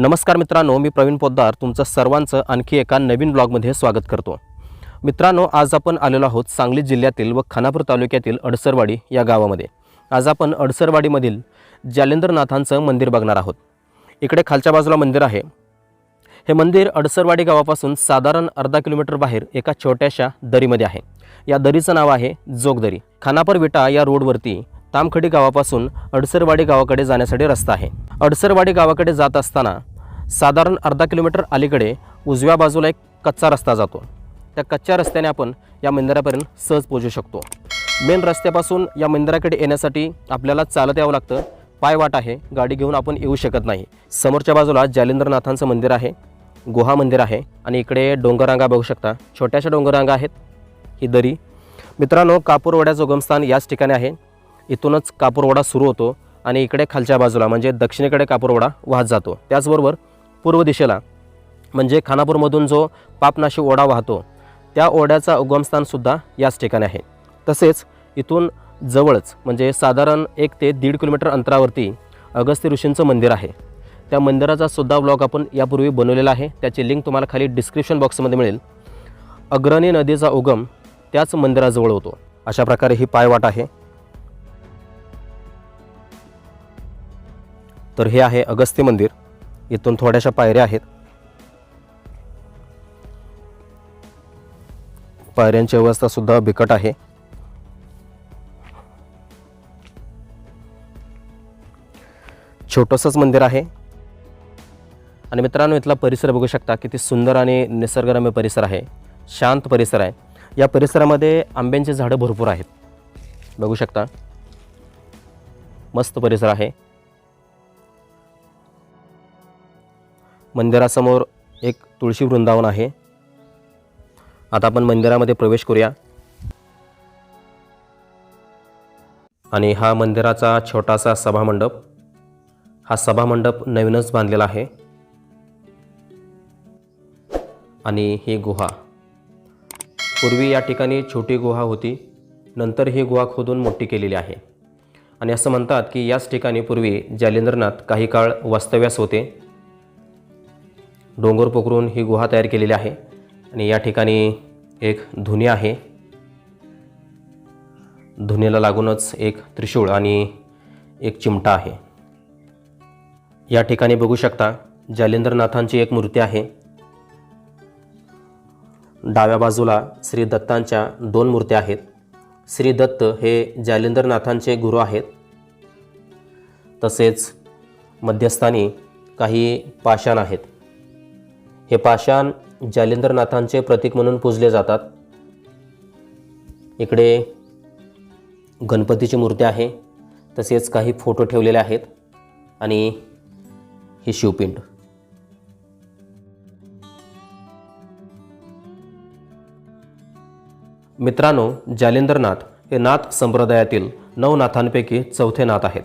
नमस्कार मित्रांनो मी प्रवीण पोद्दार तुमचं सर्वांचं आणखी एका नवीन ब्लॉगमध्ये स्वागत करतो. मित्रांनो आज आपण आलेलो आहोत सांगली जिल्ह्यातील व खानापूर तालुक्यातील अडसरवाडी या गावामध्ये. आज आपण अडसरवाडीमधील जालेंद्रनाथांचं मंदिर बघणार आहोत. इकडे खालच्या बाजूला मंदिर आहे. हे मंदिर अडसरवाडी गावापासून साधारण अर्धा किलोमीटर बाहेर एका छोट्याशा दरीमध्ये आहे. या दरीचं नाव आहे जोगदरी. खानापूर विटा या रोडवरती तामखडी गावापासून अडसरवाडी गावाकडे जाण्यासाठी रस्ता आहे. अडसरवाडी गावाकडे जात असताना साधारण अर्धा किलोमीटर अलीकडे उजव्या बाजूला एक कच्चा रस्ता जातो. त्या कच्च्या रस्त्याने आपण या मंदिरापर्यंत सहज पोहोचू शकतो. मेन रस्त्यापासून या मंदिराकडे येण्यासाठी आपल्याला चालत यावं लागतं. पायवाट आहे गाडी घेऊन आपण येऊ शकत नाही. समोरच्या बाजूला जालेंद्रनाथांचं मंदिर आहे गुहा मंदिर आहे आणि इकडे डोंगररांगा बघू शकता. छोट्याशा डोंगररांगा आहेत ही दरी. मित्रांनो कापूरवड्याचं उगमस्थान याच ठिकाणी आहे. इथूनच कापूरवडा सुरू होतो आणि इकडे खालच्या बाजूला म्हणजे दक्षिणेकडे कापूरवडा वाहत जातो. त्याचबरोबर पूर्व दिशेला. म्हणजे खानापूरमधून जो पापनाशी ओढा वाहतो त्या ओढ्याचा उगमस्थानसुद्धा याच ठिकाणी आहे. तसेच इथून जवळच म्हणजे साधारण एक ते दीड किलोमीटर अंतरावरती अगस्त्य ऋषींचं मंदिर आहे. त्या मंदिराचा सुद्धा ब्लॉग आपण यापूर्वी बनवलेला आहे. त्याची लिंक तुम्हाला खाली डिस्क्रिप्शन बॉक्समध्ये मिळेल. अग्रणी नदीचा उगम त्याच मंदिराजवळ होतो. अशा प्रकारे ही पायवाट आहे. तर हे आहे अगस्त्य मंदिर. इथून थोड्याशा पायऱ्या आहेत. पायऱ्यांची अवस्था सुद्धा बिकट आहे. छोटंसंच मंदिर आहे. आणि मित्रांनो इथला परिसर बघू शकता किती सुंदर आणि निसर्गरम्य परिसर आहे. शांत परिसर आहे. या परिसरामध्ये आंब्यांची झाडं भरपूर आहेत. बघू शकता. मस्त परिसर आहे. मंदिरासमोर एक तुळशी वृंदावन आहे. आता आपण मंदिरामध्ये प्रवेश करूया. आणि हा मंदिराचा छोटासा सभामंडप हा सभामंडप नवीनच बांधलेला आहे. आणि ही गुहा. पूर्वी या ठिकाणी छोटी गुहा होती नंतर ही गुहा खोदून मोठी केलेली आहे. आणि असं म्हणतात की याच ठिकाणी पूर्वी जालेंद्रनाथ काही काळ वास्तव्यास होते. डोंगर पोखरून ही गुहा तयार केलेली आहे. आणि या ठिकाणी एक धुनी आहे. धुनीला लागूनच एक त्रिशूळ आणि एक चिमटा आहे. या ठिकाणी बघू शकता जालेंद्रनाथांची एक मूर्ती आहे. डाव्या बाजूला श्री दत्तांच्या दोन मूर्त्या आहेत. श्री दत्त हे जालेंद्रनाथांचे गुरु आहेत. तसेच मध्यस्थानी काही पाषाण आहेत. हे पाषाण जालेंद्रनाथांचे प्रतीक म्हणून पूजले जातात. इकडे गणपतीची मूर्ती आहे. तसेच काही फोटो ठेवलेले आहेत आणि ही शिवपिंड. मित्रांनो जालेंद्रनाथ हे नाथ संप्रदायातील नऊ नाथांपैकी चौथे नाथ आहेत.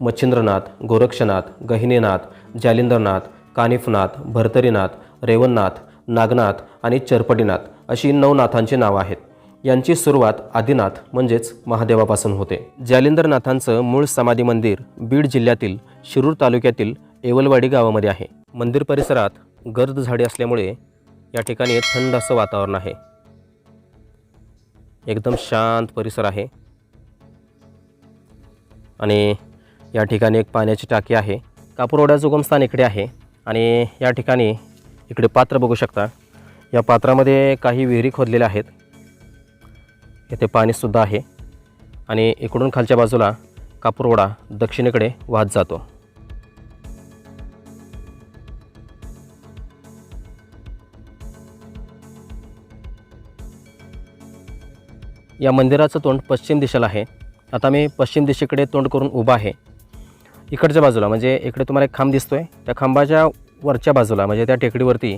मच्छिंद्रनाथ गोरक्षनाथ गहिनीनाथ जालिंद्रनाथ कानिफनाथ भरतरीनाथ रेवणनाथ नागनाथ आणि चरपटीनाथ अशी नऊ नाथांची नावं आहेत. यांची सुरुवात आदिनाथ म्हणजेच महादेवापासून होते. जालिंदरनाथांचं मूळ समाधी मंदिर बीड जिल्ह्यातील शिरूर तालुक्यातील एवलवाडी गावामध्ये आहे. मंदिर परिसरात गर्द झाडे असल्यामुळे या ठिकाणी थंड असं वातावरण आहे. एकदम शांत परिसर आहे. आणि या ठिकाणी एक पाण्याची टाकी आहे. कापूरवाड्याचं उगमस्थान इकडे आहे. आणि या ठिकाणी इकडे पात्र बघू शकता. या पात्रामध्ये काही विहिरी खोदलेल्या आहेत. येथे पाणीसुद्धा आहे. आणि इकडून खालच्या बाजूला कापूरवडा दक्षिणेकडे वाहत जातो. या मंदिराचं तोंड पश्चिम दिशेला आहे. आता मी पश्चिम दिशेकडे तोंड करून उभा आहे. इकडच्या बाजूला म्हणजे इकडे तुम्हाला एक खांब दिसतोय. त्या खांबाच्या वरच्या बाजूला म्हणजे त्या टेकडीवरती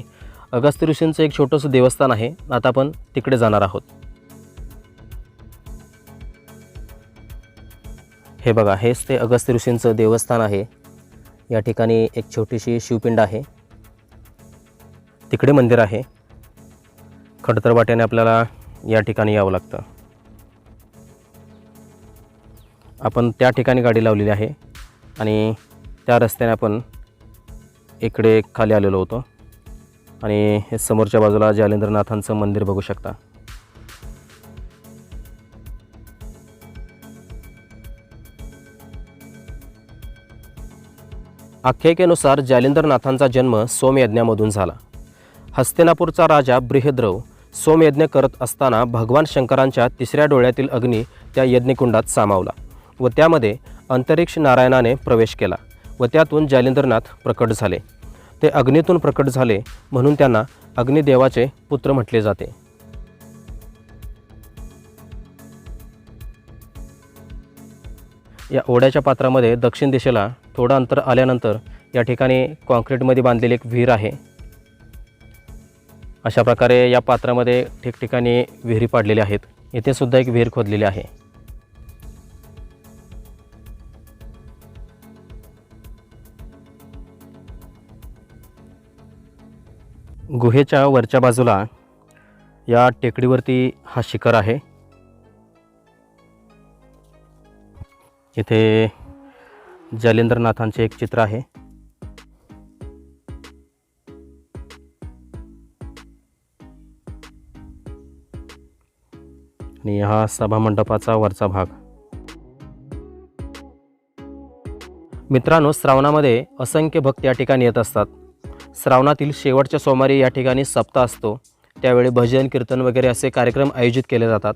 अगस्त्य ऋषींचं एक छोटंसं देवस्थान आहे. आता आपण तिकडे जाणार आहोत. हे बघा हेच ते अगस्त्य ऋषींचं देवस्थान आहे. या ठिकाणी एक छोटीशी शिवपिंड आहे. तिकडे मंदिर आहे. खडतर वाट्याने आपल्याला या ठिकाणी यावं लागतं. आपण त्या ठिकाणी गाडी लावलेली आहे आणि त्या रस्त्याने आपण इकडे खाली आलेलो होतो. आणि हे समोरच्या बाजूला जालेंद्रनाथांचं मंदिर बघू शकता. आख्यायिकेनुसार जालेंद्रनाथांचा जन्म सोमयज्ञामधून झाला. हस्तिनापूरचा राजा बृहद्रव सोमयज्ञ करत असताना भगवान शंकरांच्या तिसऱ्या डोळ्यातील अग्नी त्या यज्ञकुंडात सामावला व त्यामध्ये अंतरिक्ष नारायणाने प्रवेश केला. व त्यातून जालेंद्रनाथ प्रकट झाले. ते अग्नीतून प्रकट झाले म्हणून त्यांना अग्निदेवाचे पुत्र म्हटले जाते. या ओढ्याच्या पात्रामध्ये दक्षिण दिशेला थोडं अंतर आल्यानंतर या ठिकाणी कॉन्क्रीटमध्ये बांधलेली एक विहीर आहे. अशा प्रकारे या पात्रामध्ये ठिकठिकाणी विहिरी पाडलेल्या आहेत. इथे सुद्धा एक विहीर खोदलेली आहे. गुहेच्या वरच्या बाजूला या टेकडीवरती हा शिखर आहे. इथे जलेंद्रनाथांचे एक चित्र आहे. आणि हा सभामंडपाचा वरचा भाग. मित्रांनो श्रावणामध्ये असंख्य भक्त या ठिकाणी येत असतात. श्रावणातील शेवटच्या सोमवारी या ठिकाणी सप्ताह असतो. त्यावेळी भजन कीर्तन वगैरे असे कार्यक्रम आयोजित केले जातात.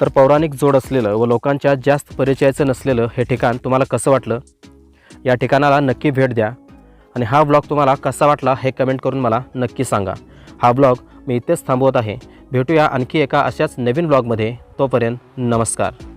तर पौराणिक जोड असलेलं व लोकांच्या जास्त परिचयाचं नसलेलं हे ठिकाण तुम्हाला कसं वाटलं? या ठिकाणाला नक्की भेट द्या. आणि हा ब्लॉग तुम्हाला कसा वाटला हे कमेंट करून मला नक्की सांगा. हा ब्लॉग मी इथेच थांबवत आहे. भेटूया आणखी एका अशाच नवीन ब्लॉगमध्ये. तोपर्यंत नमस्कार.